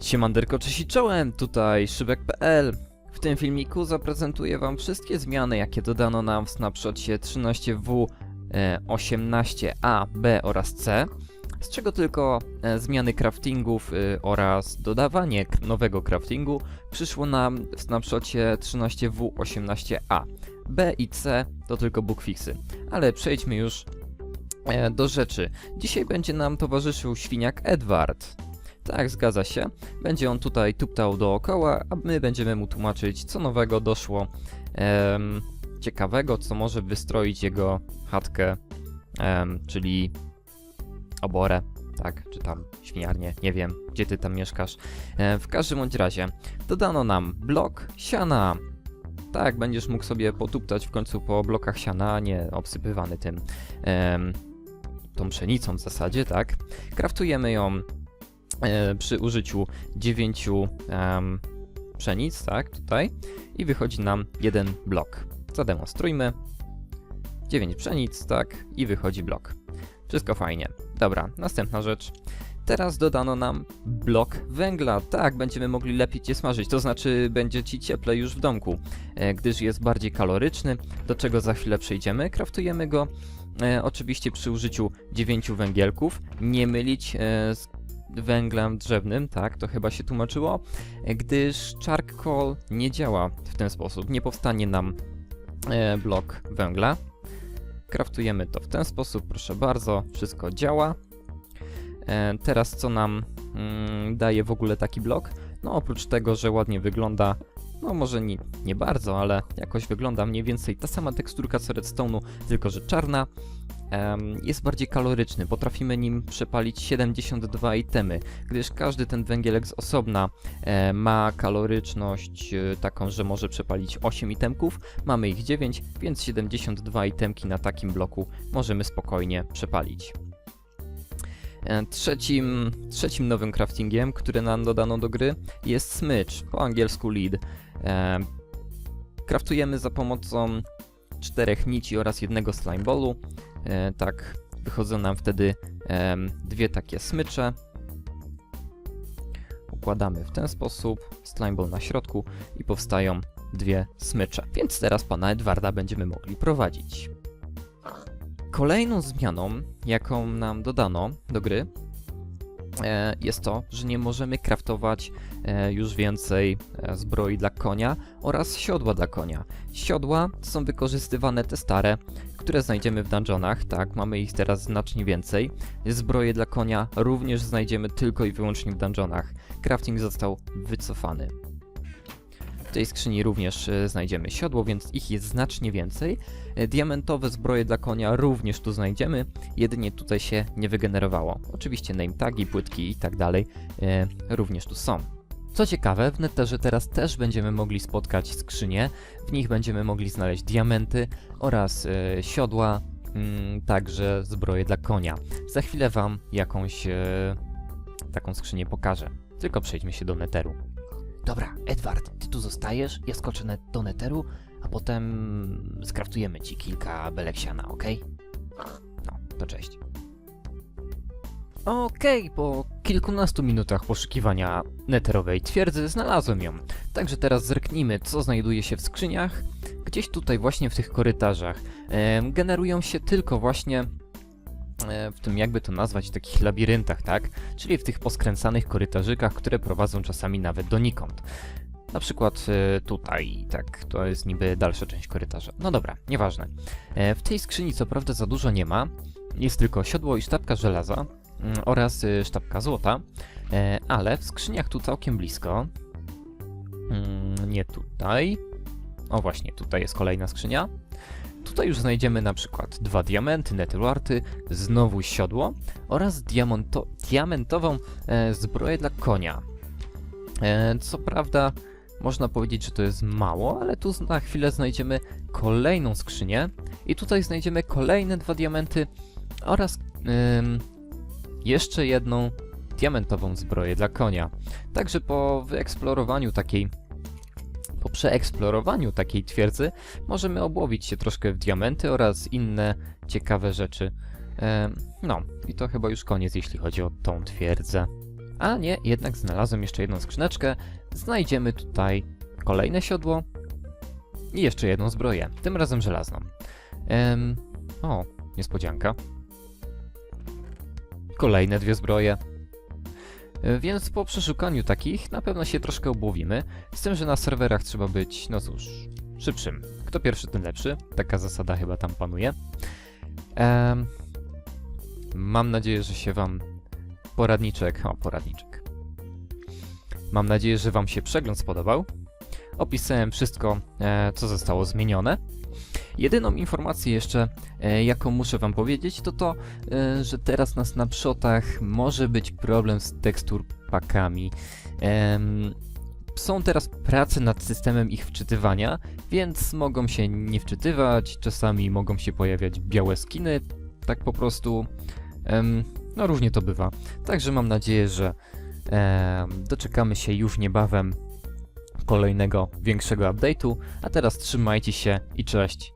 Siemanderko, cześć i czołem, tutaj Szybek.pl. W tym filmiku zaprezentuję Wam wszystkie zmiany, jakie dodano nam w snapshocie 13W, e, 18A, B oraz C, z czego tylko e, zmiany craftingów e, oraz dodawanie nowego craftingu przyszło nam w snapshocie 13W, 18A. B i C to tylko bugfixy, ale przejdźmy już e, do rzeczy. Dzisiaj będzie nam towarzyszył świniak Edward. Tak, zgadza się. Będzie on tutaj tuptał dookoła, a my będziemy mu tłumaczyć, co nowego doszło ciekawego, co może wystroić jego chatkę, czyli oborę, tak, czy tam świniarnię, nie wiem, gdzie ty tam mieszkasz. E, w każdym bądź razie, dodano nam blok siana. Tak, będziesz mógł sobie potuptać w końcu po blokach siana, a nie obsypywany tym, tą pszenicą w zasadzie, tak. Kraftujemy ją przy użyciu 9 em, pszenic, tak, tutaj i wychodzi nam jeden blok. Zademonstrujmy. 9 pszenic, tak, i wychodzi blok. Wszystko fajnie. Dobra, następna rzecz. Teraz dodano nam blok węgla. Tak, będziemy mogli lepiej je smażyć, to znaczy będzie ci cieplej już w domku, e, gdyż jest bardziej kaloryczny, do czego za chwilę przejdziemy. Kraftujemy go e, oczywiście przy użyciu 9 węgielków. Nie mylić e, z węglem drzewnym, tak, to chyba się tłumaczyło, gdyż charcoal nie działa w ten sposób. Nie powstanie nam e, blok węgla. Kraftujemy to w ten sposób, proszę bardzo, wszystko działa. E, teraz co nam mm, daje w ogóle taki blok? No oprócz tego, że ładnie wygląda, no może nie, nie bardzo, ale jakoś wygląda mniej więcej ta sama teksturka co redstone'u, tylko że czarna. Jest bardziej kaloryczny, potrafimy nim przepalić 72 itemy, gdyż każdy ten węgielek z osobna e, ma kaloryczność e, taką, że może przepalić 8 itemków, mamy ich 9, więc 72 itemki na takim bloku możemy spokojnie przepalić. E, Trzecim, trzecim nowym craftingiem, który nam dodano do gry, jest smycz, po angielsku lead. Kraftujemy za pomocą czterech nici oraz jednego slimeballu. E, tak, wychodzą nam wtedy dwie takie smycze. Układamy w ten sposób, slimeball na środku i powstają dwie smycze. Więc teraz pana Edwarda będziemy mogli prowadzić. Kolejną zmianą, jaką nam dodano do gry, jest to, że nie możemy craftować e, już więcej e, zbroi dla konia oraz siodła dla konia. Siodła są wykorzystywane te stare, które znajdziemy w dungeonach, tak, mamy ich teraz znacznie więcej. Zbroje dla konia również znajdziemy tylko i wyłącznie w dungeonach. Crafting został wycofany. W tej skrzyni również e, znajdziemy siodło, więc ich jest znacznie więcej. E, Diamentowe zbroje dla konia również tu znajdziemy, jedynie tutaj się nie wygenerowało. Oczywiście name tagi, płytki i tak dalej e, również tu są. Co ciekawe, w Netherze teraz też będziemy mogli spotkać skrzynie, w nich będziemy mogli znaleźć diamenty oraz siodła, mm, także zbroje dla konia. Za chwilę wam jakąś taką skrzynię pokażę. Tylko przejdźmy się do Netheru. Dobra, Edward, ty tu zostajesz, ja skoczę net do neteru, a potem skraftujemy ci kilka belek siana, okej? No, to cześć. Okej, po kilkunastu minutach poszukiwania neterowej twierdzy znalazłem ją. Także teraz zerknijmy, co znajduje się w skrzyniach. Gdzieś tutaj właśnie w tych korytarzach generują się tylko właśnie w tym jakby to nazwać, takich labiryntach, tak? Czyli w tych poskręcanych korytarzykach, które prowadzą czasami nawet donikąd. Na przykład e, tutaj, tak, to jest niby dalsza część korytarza. No dobra, nieważne. E, w tej skrzyni co prawda za dużo nie ma, jest tylko siodło i sztabka żelaza mm, oraz sztabka złota, e, ale w skrzyniach tu całkiem blisko, mm, nie tutaj, o właśnie, tutaj jest kolejna skrzynia. Tutaj już znajdziemy na przykład dwa diamenty, netherwarty, znowu siodło oraz diamonto- diamentową e, zbroję dla konia. E, co prawda można powiedzieć, że to jest mało, ale tu na chwilę znajdziemy kolejną skrzynię i tutaj znajdziemy kolejne dwa diamenty oraz jeszcze jedną diamentową zbroję dla konia. Także po wyeksplorowaniu takiej po przeeksplorowaniu takiej twierdzy możemy obłowić się troszkę w diamenty oraz inne ciekawe rzeczy. Em, no, i to chyba już koniec, jeśli chodzi o tą twierdzę. A nie, jednak znalazłem jeszcze jedną skrzyneczkę. Znajdziemy tutaj kolejne siodło i jeszcze jedną zbroję, tym razem żelazną. Em, o, niespodzianka. Kolejne dwie zbroje. Więc po przeszukaniu takich na pewno się troszkę obłowimy, z tym, że na serwerach trzeba być, no cóż, szybszym. Kto pierwszy, ten lepszy. Taka zasada chyba tam panuje. Em, mam nadzieję, że się wam poradniczek, o poradniczek. Mam nadzieję, że wam się przegląd spodobał. Opisałem wszystko, e, co zostało zmienione. Jedyną informację jeszcze, e, jaką muszę wam powiedzieć, to to, e, że teraz na snapshotach może być problem z tekstur pakami. Są teraz prace nad systemem ich wczytywania, więc mogą się nie wczytywać, czasami mogą się pojawiać białe skiny, tak po prostu. No różnie to bywa. Także mam nadzieję, że doczekamy się już niebawem kolejnego większego update'u. A teraz trzymajcie się i cześć.